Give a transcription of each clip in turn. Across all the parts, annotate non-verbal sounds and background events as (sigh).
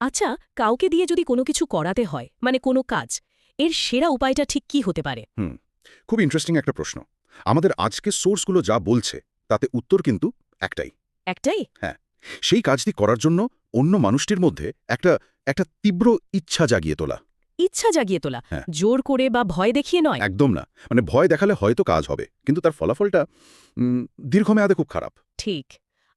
আচ্ছা কাউকে দিয়ে যদি কোনো কিছু করাতে হয় মানে কোনো কাজ এর সেরা উপায়টা ঠিক কি হতে পারে? খুব ইন্টারেস্টিং একটা প্রশ্ন। আমাদের আজকের সোর্সগুলো যা বলছে তাতে উত্তর কিন্তু একটাই। একটাই? হ্যাঁ সেই কাজটি করার জন্য অন্য মানুষটির মধ্যে একটা একটা তীব্র ইচ্ছা জাগিয়ে তোলা। ইচ্ছা জাগিয়ে তোলা? হ্যাঁ। জোর করে বা ভয় দেখিয়ে নয়? একদম না। মানে ভয় দেখালে হয়তো কাজ হবে কিন্তু তার ফলাফলটা দীর্ঘমেয়াদে খুব খারাপ। ঠিক।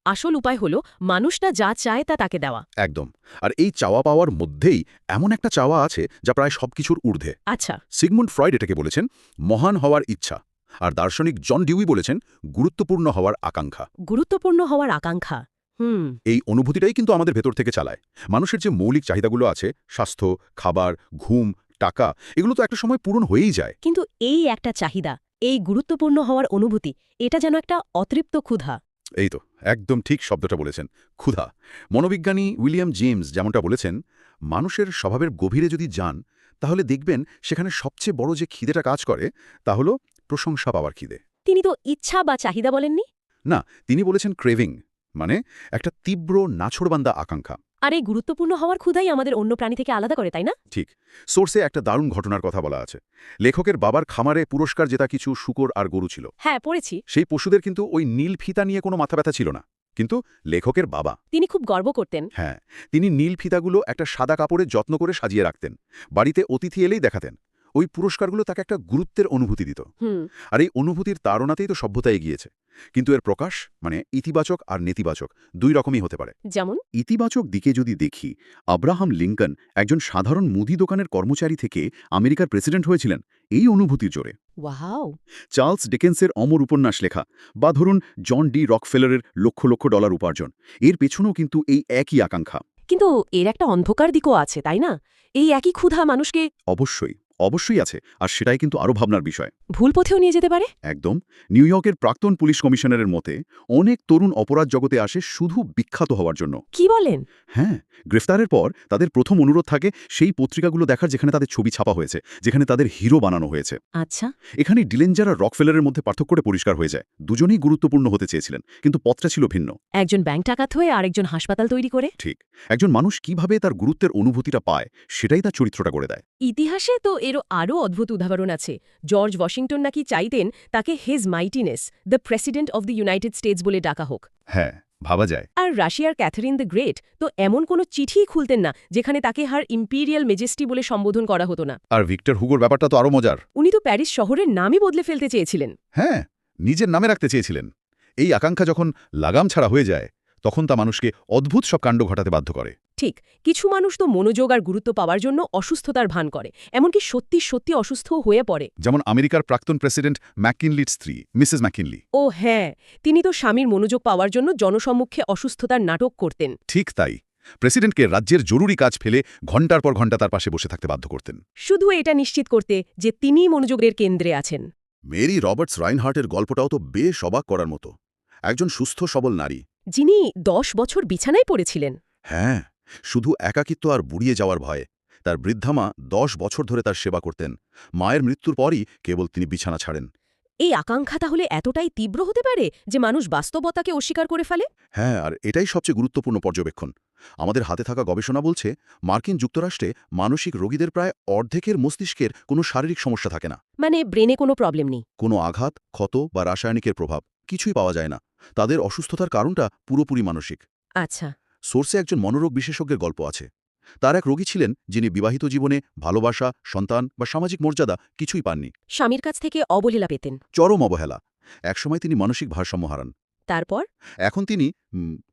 আসল উপায় হলো মানুষটা যা চায় তা তাকে দেওয়া। একদম। আর এই চাওয়া পাওয়ার মধ্যেই এমন একটা চাওয়া আছে যা প্রায় সবকিছুর ঊর্ধ্বে। আচ্ছা। সিগমুন্ড ফ্রয়েড এটাকে বলেছেন মহান হওয়ার ইচ্ছা। আর দার্শনিক জন ডিউই বলেছেন গুরুত্বপূর্ণ হওয়ার আকাঙ্ক্ষা। গুরুত্বপূর্ণ হওয়ার আকাঙ্ক্ষা? হুম। এই অনুভূতিটাই কিন্তু আমাদের ভেতর থেকে চালায়। মানুষের যে মৌলিক চাহিদাগুলো আছে স্বাস্থ্য খাবার ঘুম টাকা এগুলো তো একটা সময় পূরণ হয়েই যায়। কিন্তু এই একটা চাহিদা এই গুরুত্বপূর্ণ হওয়ার অনুভূতি এটা যেন একটা অতৃপ্ত ক্ষুধা। এই তো একদম ঠিক শব্দটা বলেছেন ক্ষুধা। মনোবিজ্ঞানী উইলিয়াম জেমস যেমনটা বলেছেন মানুষের স্বভাবের গভীরে যদি যান তাহলে দেখবেন সেখানে সবচেয়ে বড় যে খিদেটা কাজ করে তা হল প্রশংসা পাওয়ার খিদে। তিনি তো ইচ্ছা বা চাহিদা বলেননি? না তিনি বলেছেন ক্রেভিং মানে একটা তীব্র নাছোড়বান্দা আকাঙ্ক্ষা। আর এই গুরুত্বপূর্ণ হওয়ার ক্ষুধাই আমাদের অন্য প্রাণী থেকে আলাদা করে তাই না? ঠিক। সোর্সে একটা দারুণ ঘটনার কথা বলা আছে। লেখকের বাবার খামারে পুরস্কার জেতা কিছু শুকর আর গরু ছিল। হ্যাঁ পড়েছি। সেই পশুদের কিন্তু ওই নীল ফিতা নিয়ে কোনো মাথা ব্যথা ছিল না। কিন্তু লেখকের বাবা তিনি খুব গর্ব করতেন। হ্যাঁ তিনি নীল ফিতাগুলো একটা সাদা কাপড়ে যত্ন করে সাজিয়ে রাখতেন। বাড়িতে অতিথি এলেই দেখাতেন। ওই পুরস্কারগুলো তাকে একটা গুরুত্বের অনুভূতি দিত। হুম। আর এই অনুভূতির তাড়নাতেই তো সভ্যতা এগিয়েছে। কিন্তু এর প্রকাশ মানে ইতিবাচক আর নেতিবাচক দুই রকমই হতে পারে। যেমন? ইতিবাচক দিকে যদি দেখি আব্রাহাম লিঙ্কন একজন সাধারণ মুদি দোকানের কর্মচারী থেকে আমেরিকার প্রেসিডেন্ট হয়েছিলেন। এই অনুভূতির জোরে। ওয়াও! চার্লস ডিকেন্সের অমর উপন্যাস লেখা বা ধরুন জন ডি রকফেলারের লক্ষ লক্ষ ডলার উপার্জন এর পেছনেও কিন্তু এই একই আকাঙ্ক্ষা। কিন্তু এর একটা অন্ধকার দিকও আছে তাই না? এই একই ক্ষুধা মানুষকে অবশ্যই। অবশ্যই আছে আর সেটাই কিন্তু আরও ভাবনার বিষয়। ভুল পথেও নিয়ে যেতে পারে? একদম। নিউ ইয়র্কের প্রাক্তন পুলিশ কমিশনারের মতে অনেক তরুণ অপরাধ জগতে আসে শুধু বিখ্যাত হওয়ার জন্য। কি বলেন? হ্যাঁ গ্রেফতারের পর তাদের প্রথম অনুরোধ থাকে সেই পত্রিকাগুলো দেখার যেখানে তাদের ছবি ছাপা হয়েছে যেখানে তাদের হিরো বানানো হয়েছে। আচ্ছা। এখানে ডিলেঞ্জার আর রকফেলারের মধ্যে পার্থক্যটা পরিষ্কার হয়ে যায়। দুজনেই গুরুত্বপূর্ণ হতে চেয়েছিলেন কিন্তু পথটা ছিল ভিন্ন। একজন ব্যাংক টাকাত হয়ে আরেকজন হাসপাতাল তৈরি করে? ঠিক। একজন মানুষ কীভাবে তার গুরুত্বের অনুভূতিটা পায় সেটাই তার চরিত্রটা করে দেয়। ইতিহাসে তো এরও আরও অদ্ভুত উদাহরণ আছে। জর্জ ওয়াশিংটন নাকি চাইতেন তাকে his mightiness the president of the United States বলে ডাকা হোক। হ্যাঁ ভাবা যায়। আর রাশিয়ার ক্যাথারিন দ্য গ্রেট তো এমন কোনো চিঠিই খুলতেন না যেখানে তাকে হার ইম্পিরিয়াল মেজেস্টি বলে সম্বোধন করা হতো না। আর ভিক্টর হুগোর ব্যাপারটা তো আরও মজার। উনি তো প্যারিস শহরের নামই বদলে ফেলতে চেয়েছিলেন। হ্যাঁ নিজের নামে রাখতে চেয়েছিলেন। এই আকাঙ্ক্ষা যখন লাগাম ছাড়া হয়ে যায় তখন তা মানুষকে অদ্ভুত সব কাণ্ড ঘটাতে বাধ্য করে। ঠিক কিছু মানুষ তো মনোযোগ আর গুরুত্ব পাওয়ার জন্য অসুস্থতার ভান করে এমনকি সত্যি সত্যি অসুস্থও হয়ে পড়ে। যেমন আমেরিকার প্রাক্তন প্রেসিডেন্ট ম্যাকিনলির স্ত্রী মিসেস ম্যাকিনলি। ও হ্যাঁ তিনি তো স্বামীর মনোযোগ পাওয়ার জন্য জনসম্মুখে অসুস্থতার নাটক করতেন। ঠিক তাই প্রেসিডেন্টকে রাজ্যের জরুরি কাজ ফেলে ঘণ্টার পর ঘণ্টা তার পাশে বসে থাকতে বাধ্য করতেন। শুধু এটা নিশ্চিত করতে যে তিনিই মনোযোগের কেন্দ্রে আছেন। মেরি রবার্টস রাইনহার্টের গল্পটাও তো বেশ অবাক করার মতো। একজন সুস্থ সবল নারী যিনি দশ বছর বিছানায় পড়েছিলেন। হ্যাঁ শুধু একাকিত্ব আর বুড়িয়ে যাওয়ার ভয়ে। তার বৃদ্ধামা দশ বছর ধরে তার সেবা করতেন। মায়ের মৃত্যুর পরই কেবল তিনি বিছানা ছাড়েন। এই আকাঙ্ক্ষা তাহলে এতটাই তীব্র হতে পারে যে মানুষ বাস্তবতাকে অস্বীকার করে ফেলে? হ্যাঁ আর এটাই সবচেয়ে গুরুত্বপূর্ণ পর্যবেক্ষণ। আমাদের হাতে থাকা গবেষণা বলছে মার্কিন যুক্তরাষ্ট্রে মানসিক রোগীদের প্রায় অর্ধেকের মস্তিষ্কের কোনো শারীরিক সমস্যা থাকে না। মানে ব্রেনে কোনো প্রবলেম নেই? কোনো আঘাত ক্ষত বা রাসায়নিকের প্রভাব। কিছুই পাওয়া যায় না। তাদের অসুস্থতার কারণটা পুরোপুরি মানসিক। আচ্ছা। সোর্সে একজন মনোরোগ বিশেষজ্ঞের গল্প আছে। তার এক রোগী ছিলেন যিনি বিবাহিত জীবনে ভালোবাসা সন্তান বা সামাজিক মর্যাদা কিছুই পাননি। স্বামীর কাছ থেকে অবহেলা পেতেন। চরম অবহেলা। একসময় তিনি মানসিক ভারসাম্য হারান। তারপর? এখন তিনি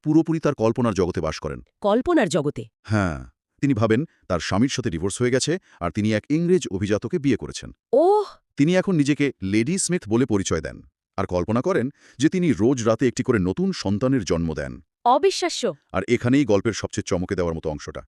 পুরোপুরি তার কল্পনার জগতে বাস করেন। কল্পনার জগতে? হ্যাঁ। তিনি ভাবেন তার স্বামীর সাথে ডিভোর্স হয়ে গেছে আর তিনি এক ইংরেজ অভিজাতকে বিয়ে করেছেন। ওহ! তিনি এখন নিজেকে লেডি স্মিথ বলে পরিচয় দেন। আর কল্পনা করেন যে তিনি রোজ রাতে একটি করে নতুন সন্তানের জন্ম দেন। অবিশ্বাস্য। আর এখানেই গল্পের সবচেয়ে চমকে দেওয়ার মতো অংশটা।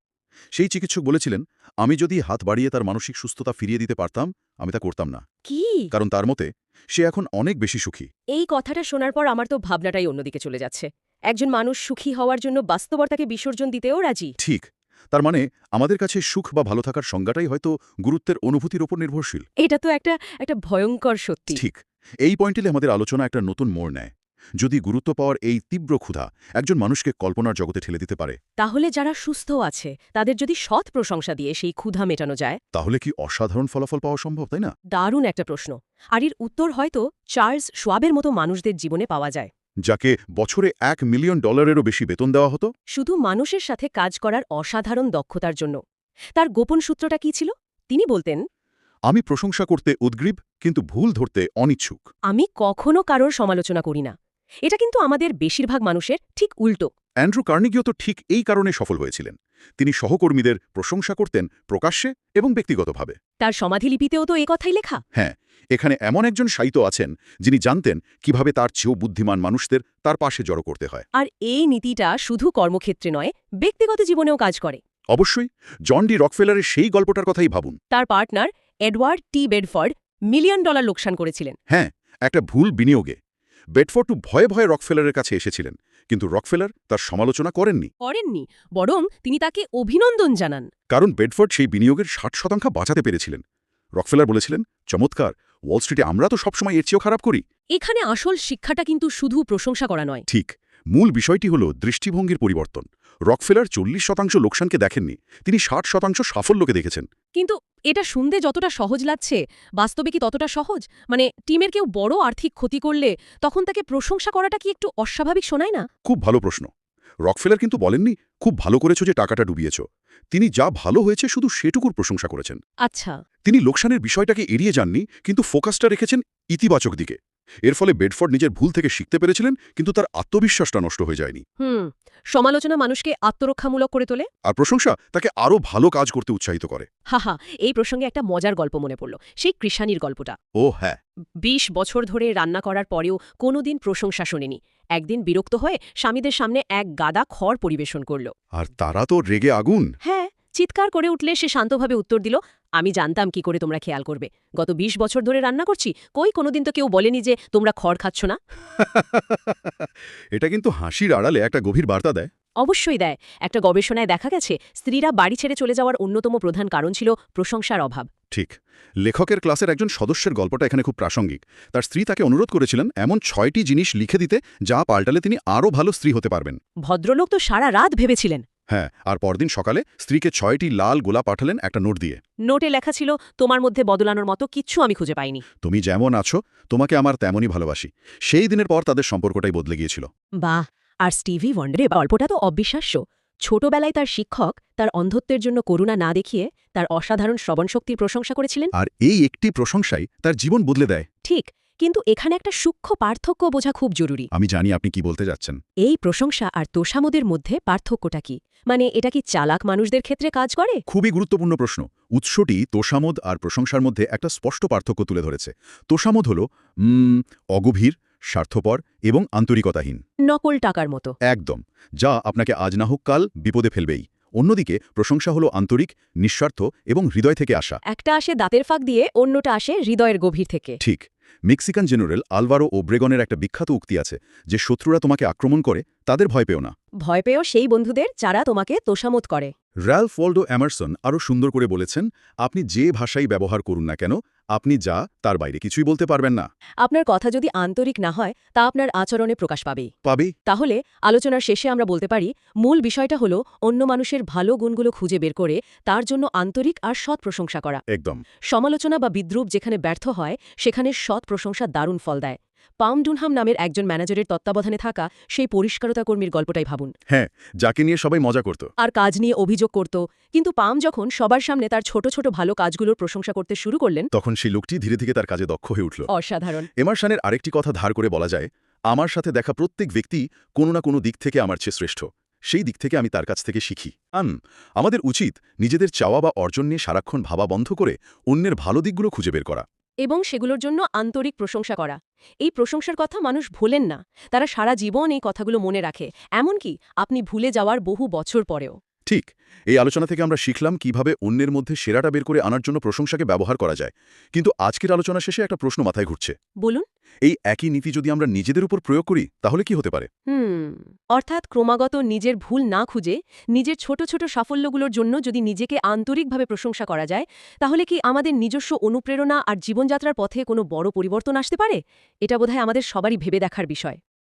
সেই চিকিৎসক বলেছিলেন আমি যদি হাত বাড়িয়ে তার মানসিক সুস্থতা ফিরিয়ে দিতে পারতাম আমি তা করতাম না। কি? কারণ তার মতে সে এখন অনেক বেশি সুখী। এই কথাটা শোনার পর আমার তো ভাবনাটাই অন্যদিকে চলে যাচ্ছে। একজন মানুষ সুখী হওয়ার জন্য বাস্তবতাকে বিসর্জন দিতেও রাজি? ঠিক। তার মানে আমাদের কাছে সুখ বা ভালো থাকার সংজ্ঞাটাই হয়তো গুরুত্বের অনুভূতির ওপর নির্ভরশীল। এটা তো একটা একটা ভয়ঙ্কর সত্যি। ঠিক। এই পয়েন্টিলে আমাদের আলোচনা একটা নতুন মোড় নেয়। যদি গুরুত্ব পাওয়ার এই তীব্র ক্ষুধা একজন মানুষকে কল্পনার জগতে ঠেলে দিতে পারে তাহলে যারা সুস্থ আছে তাদের যদি সৎ প্রশংসা দিয়ে সেই ক্ষুধা মেটানো যায় তাহলে কি অসাধারণ ফলাফল পাওয়া সম্ভব তাই না? দারুণ একটা প্রশ্ন। আর এর উত্তর হয়তো চার্লস সোয়াবের মতো মানুষদের জীবনে পাওয়া যায়। যাকে বছরে এক মিলিয়ন ডলারেরও বেশি বেতন দেওয়া হতো? শুধু মানুষের সাথে কাজ করার অসাধারণ দক্ষতার জন্য। তার গোপন সূত্রটা কি ছিল? তিনি বলতেন আমি প্রশংসা করতে উদ্গ্রীব কিন্তু ভুল ধরতে অনিচ্ছুক। আমি কখনো কারোর সমালোচনা করি না। এটা কিন্তু আমাদের বেশিরভাগ মানুষের ঠিক উল্টো। অ্যান্ড্রু কার্নিগিও তো ঠিক এই কারণে সফল হয়েছিলেন। তিনি সহকর্মীদের প্রশংসা করতেন প্রকাশ্যে এবং ব্যক্তিগতভাবে। তার সমাধিলিপিতেও তো এ কথাই লেখা। হ্যাঁ এখানে এমন একজন সাহিত্য আছেন যিনি জানতেন কীভাবে তার চেয়েও বুদ্ধিমান মানুষদের তার পাশে জড়ো করতে হয়। আর এই নীতিটা শুধু কর্মক্ষেত্রে নয় ব্যক্তিগত জীবনেও কাজ করে। অবশ্যই জন ডি রকফেলারের সেই গল্পটার কথাই ভাবুন। তার partner Edward T Bedford million dollar লোকসান করেছিলেন। হ্যাঁ একটা ভুল বিনিয়োগে বেডফোর্টু ভয়ে ভয়ে রকফেলারের কাছে এসেছিলেন কিন্তু রকফেলার তার সমালোচনা করেননি। করেননি বরং তিনি তাকে অভিনন্দন জানান। কারণ বেডফোর্ড সেই বিনিয়োগের ষাট শতাংশ বাঁচাতে পেরেছিলেন। রকফেলার বলেছিলেন চমৎকার ওয়াল স্ট্রিটে আমরা তো সবসময় এর চেয়েও খারাপ করি। এখানে আসল শিক্ষাটা কিন্তু শুধু প্রশংসা করা নয়। ঠিক মূল বিষয়টি হল দৃষ্টিভঙ্গির পরিবর্তন। রকফেলার চল্লিশ শতাংশ লোকসানকে দেখেননি তিনি ষাট শতাংশ সাফল্যকে দেখেছেন। কিন্তু এটা শুনতে যতটা সহজ লাগছে বাস্তবে কি ততটা সহজ? মানে টিমের কেউ বড় আর্থিক ক্ষতি করলে তখন তাকে প্রশংসা করাটা কি একটু অস্বাভাবিক শোনায় না? খুব ভালো প্রশ্ন। রকফেলার কিন্তু বলেননি খুব ভালো করেছ যে টাকাটা ডুবিয়েছ। তিনি যা ভালো হয়েছে শুধু সেটুকুর প্রশংসা করেছেন। আচ্ছা। তিনি লোকসানের বিষয়টাকে এড়িয়ে যাননি কিন্তু ফোকাসটা রেখেছেন ইতিবাচক দিকে। এর ফলে বেডফোর্ড নিজের ভুল থেকে শিখতে পেরেছিলেন কিন্তু তার আত্মবিশ্বাসটা নষ্ট হয়ে যায়নি। হুম সমালোচনা মানুষকে আত্মরক্ষামূলক করে তোলে? আর প্রশংসা তাকে আরও ভালো কাজ করতে উৎসাহিত করে। হাহা এই প্রসঙ্গে একটা মজার গল্প মনে পড়ল সেই কৃষানির গল্পটা। ও হ্যাঁ। বিশ বছর ধরে রান্না করার পরেও কোনোদিন প্রশংসা শোনেনি। একদিন বিরক্ত হয়ে স্বামীদের সামনে এক গাদা খড় পরিবেশন করল। আর তারা তো রেগে আগুন। হ্যাঁ চিৎকার করে উঠলে সে শান্তভাবে উত্তর দিল আমি জানতাম কি করে তোমরা খেয়াল করবে। গত ২০ বছর ধরে রান্না করছি কই কোনোদিন তো কেউ বলেনি যে তোমরা খড় খাচ্ছ না? (laughs) এটা কিন্তু হাসির আড়ালে একটা গভীর বার্তা দেয়। অবশ্যই দেয়। একটা গবেষণায় দেখা গেছে স্ত্রীরা বাড়ি ছেড়ে চলে যাওয়ার অন্যতম প্রধান কারণ ছিল প্রশংসার অভাব। ঠিক। লেখকের ক্লাসের একজন সদস্যের গল্পটা এখানে খুব প্রাসঙ্গিক। তার স্ত্রী তাকে অনুরোধ করেছিলেন এমন ছয়টি জিনিস লিখে দিতে যা পাল্টালে তিনি আরও ভালো স্ত্রী হতে পারবেন। ভদ্রলোক তো সারা রাত ভেবেছিলেন। হ্যাঁ আর পরদিন সকালে স্ত্রীকে ছয়টি লাল গোলা পাঠালেন একটা নোট দিয়ে। নোটে লেখা ছিল তোমার মধ্যে বদলানোর মতো কিচ্ছু আমি খুঁজে পাইনি। তুমি যেমন আছো তোমাকে আমার তেমনই ভালোবাসি। সেই দিনের পর তাদের সম্পর্কটাই বদলে গিয়েছিল। বাহ আর স্টিভি ওয়ান্ডারের গল্পটা তো অবিশ্বাস্য। ছোটবেলায় তার শিক্ষক তার অন্ধত্বের জন্য করুণা না দেখিয়ে তার অসাধারণ শ্রবণশক্তির প্রশংসা করেছিলেন। আর এই একটি প্রশংসাই তার জীবন বদলে দেয়। ঠিক কিন্তু এখানে একটা সূক্ষ্ম পার্থক্য বোঝা খুব জরুরি। আমি জানি আপনি কি বলতে যাচ্ছেন। এই প্রশংসা আর তোষামোদের মধ্যে পার্থক্যটা কি? মানে এটা কি চালাক মানুষদের ক্ষেত্রে কাজ করে? খুবই গুরুত্বপূর্ণ প্রশ্ন। উৎসটি তোষামোদ আর প্রশংসার মধ্যে একটা স্পষ্ট পার্থক্য তুলে ধরেছে। তোষামোদ হল উম, অগভীর স্বার্থপর এবং আন্তরিকতাহীন। নকল টাকার মতো। একদম। যা আপনাকে আজ না হোক কাল বিপদে ফেলবেই। অন্যদিকে প্রশংসা হলো আন্তরিক নিঃস্বার্থ এবং হৃদয় থেকে আসা। একটা আসে দাঁতের ফাঁক দিয়ে অন্যটা আসে হৃদয়ের গভীর থেকে। ঠিক। মেক্সিকান জেনারেল আলভারো ও ব্রেগনের একটা বিখ্যাত উক্তি আছে যে শত্রুরা তোমাকে আক্রমণ করে তাদের ভয় পেও না। ভয় পেয়েও সেই বন্ধুদের যারা তোমাকে তোষামত করে। র্যালফ ওয়াল্ডো অ্যামারসন আরও সুন্দর করে বলেছেন আপনি যে ভাষাই ব্যবহার করুন না কেন আপনি যা তার বাইরে কিছুই বলতে পারবেন না। আপনার কথা যদি আন্তরিক না হয় তা আপনার আচরণে প্রকাশ পাবে। পাবেই তাহলে আলোচনার শেষে আমরা বলতে পারি মূল বিষয়টা হলো অন্য মানুষের ভালো গুণগুলো খুঁজে বের করে তার জন্য আন্তরিক আর সৎ প্রশংসা করা। একদম। সমালোচনা বা বিদ্রুপ যেখানে ব্যর্থ হয় সেখানে সৎ প্রশংসা দারুণ ফল দেয়। পাম ডুনহাম নামের একজন ম্যানেজারের তত্ত্বাবধানে থাকা সেই পরিষ্কারতা কর্মীর গল্পটাই ভাবুন। হ্যাঁ যাকে নিয়ে সবাই মজা করত। আর কাজ নিয়ে অভিযোগ করত। কিন্তু পাম যখন সবার সামনে তার ছোট ছোট ভালো কাজগুলোর প্রশংসা করতে শুরু করলেন তখন সেই লোকটি ধীরে ধীরে তার কাজে দক্ষ হয়ে উঠল। অসাধারণ। এমারসানের আরেকটি কথা ধার করে বলা যায় আমার সাথে দেখা প্রত্যেক ব্যক্তি কোনো না কোনো দিক থেকে আমার চেয়ে শ্রেষ্ঠ। সেই দিক থেকে আমি তার কাছ থেকে শিখি। আন আমাদের উচিত নিজেদের চাওয়া বা অর্জন নিয়ে সারাক্ষণ ভাবা বন্ধ করে অন্যের ভালো দিকগুলো খুঁজে বের করা। এবং সেগুলোর জন্য আন্তরিক প্রশংসা করা। এই প্রশংসার কথা মানুষ ভোলেন না। তারা সারা জীবন এই কথাগুলো মনে রাখে। এমনকি আপনি ভুলে যাওয়ার বহু বছর পরেও। ঠিক। এই আলোচনা থেকে আমরা শিখলাম কীভাবে অন্যের মধ্যে সেরাটা বের করে আনার জন্য প্রশংসাকে ব্যবহার করা যায়। কিন্তু আজকের আলোচনা শেষে একটা প্রশ্ন মাথায় ঘুরছে। বলুন। এই একই নীতি যদি আমরা নিজেদের উপর প্রয়োগ করি, তাহলে কি হতে পারে? হুম, অর্থাৎ ক্রমাগত নিজের ভুল না খুঁজে নিজের ছোট ছোট সাফল্যগুলোর জন্য যদি নিজেকে আন্তরিকভাবে প্রশংসা করা যায়, তাহলে কি আমাদের নিজস্ব অনুপ্রেরণা আর জীবনযাত্রার পথে কোনো বড় পরিবর্তন আসতে পারে? এটা বোধহয় আমাদের সবারই ভেবে দেখার বিষয়।